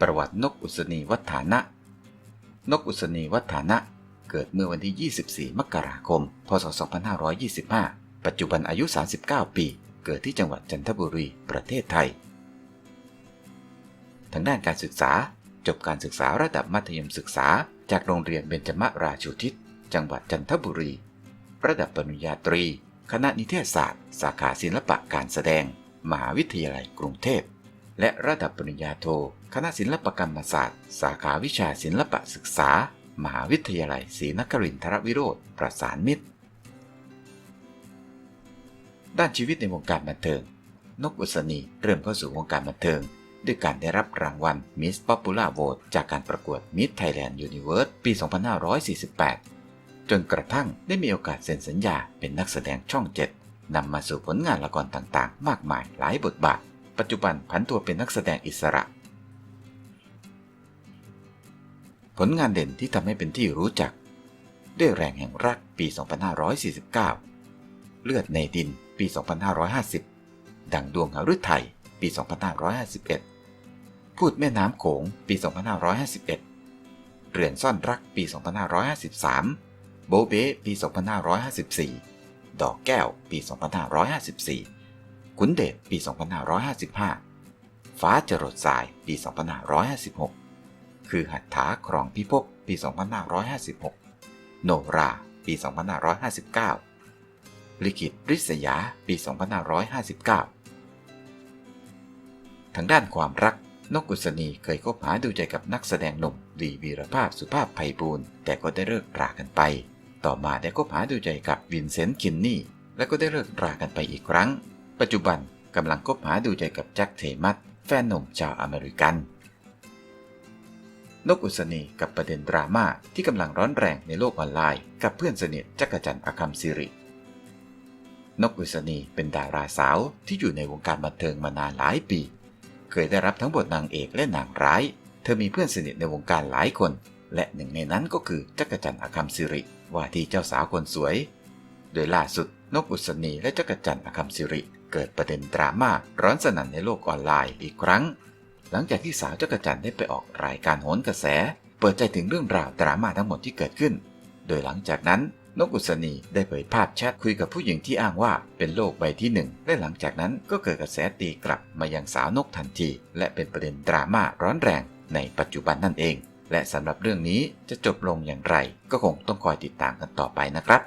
ประวัตินกอุศนีวัฒานะ นกอุศนีวัฒานะ เกิดเมื่อวันที่ 24 มกราคม พศ 2525 ปัจจุบันอายุ 39 ปี เกิดที่จังหวัดจันทบุรี ประเทศไทย ทางด้านการศึกษา จบการศึกษาระดับมัธยมศึกษา จากโรงเรียนเบญจมราชูทิศ จังหวัดจันทบุรี ระดับปริญญาตรี คณะนิเทศศาสตร์ สาขาศิลปะการแสดง มหาวิทยาลัยกรุงเทพ และระดับปริญญาโท คณะศิลปกรรมศาสตร์ สาขาวิชาศิลปะศึกษา มหาวิทยาลัยศรีนครินทรวิโรธประสานมิตร ด้านชีวิตในวงการบันเทิง นกอุศนีเริ่มเข้าสู่วงการบันเทิง ด้วยการได้รับรางวัล Miss Popular Vote จากการประกวด Miss Thailand Universe ปี 2548 จนกระทั่งได้มีโอกาสเซ็นสัญญาเป็นนักแสดงช่อง7นำมาสู่ผลงานละครต่างๆ มากมายหลายบทบาท ปัจจุบันผันตัวเป็นนักแสดงอิสระ ผลงานเด่นที่ทำให้เป็นที่รู้จัก ด้วยแรงแห่งรักปี 2549 เลือดในดินปี 2550 ดังดวงหฤทัยปี 2551 พูดแม่น้ำโขงปี 2551 เรือนซ่อนรักปี 2553 โบเบ้ปี 2554 ดอกแก้วปี 2554 ขุนเดชปี 2555 ฟ้าจรดสายปี 2556 คือหัตถาครองพิภพปี 2556 โนราปี 2559 ลิขิตริษยาปี 2559 ทางด้านความรักนกอุศนีเคยคบหาดูใจกับนักแสดงหนุ่มวีวีรภาพสุภาพไพบูลแต่ก็ได้เลิกรากันไป ต่อมาได้คบหาดูใจกับวินเซนต์คินนี่ และก็ได้เลิกรากันไปอีกครั้ง ปัจจุบันกำลังคบหาดูใจกับแจ็คเทมัสแฟนหนุ่มชาวอเมริกัน นกอุศนีกับประเด็นดราม่าที่กำลังร้อนแรงในโลกออนไลน์ กับเพื่อนสนิทจักรจันทร์อคัมซิริ นกอุศนีเป็นดาราสาวที่อยู่ในวงการบันเทิงมานานหลายปี เคยได้รับทั้งบทนางเอกและนางร้าย เธอมีเพื่อนสนิทในวงการหลายคน และหนึ่งในนั้นก็คือจักรจันทร์อคัมซิริ ว่าที่เจ้าสาวคนสวย โดยล่าสุดนกอุศนีและจักรจันทร์อคัมซิริ เกิดประเด็นดราม่าร้อนสนั่นในโลกออนไลน์อีกครั้ง หลังจากที่สาวจักรจันได้ไปออกรายการโหนกระแส เปิดใจถึงเรื่องราวดราม่าทั้งหมดที่เกิดขึ้น โดยหลังจากนั้นนกอุศนีได้เผยภาพแชทคุยกับผู้หญิงที่อ้างว่าเป็นโลกใบที่หนึ่งและหลังจากนั้นก็เกิดกระแสตีกลับมายังสาวนกทันที และเป็นประเด็นดราม่าร้อนแรงในปัจจุบันนั่นเอง และสำหรับเรื่องนี้จะจบลงอย่างไร ก็คงต้องคอยติดตามกันต่อไปนะครับ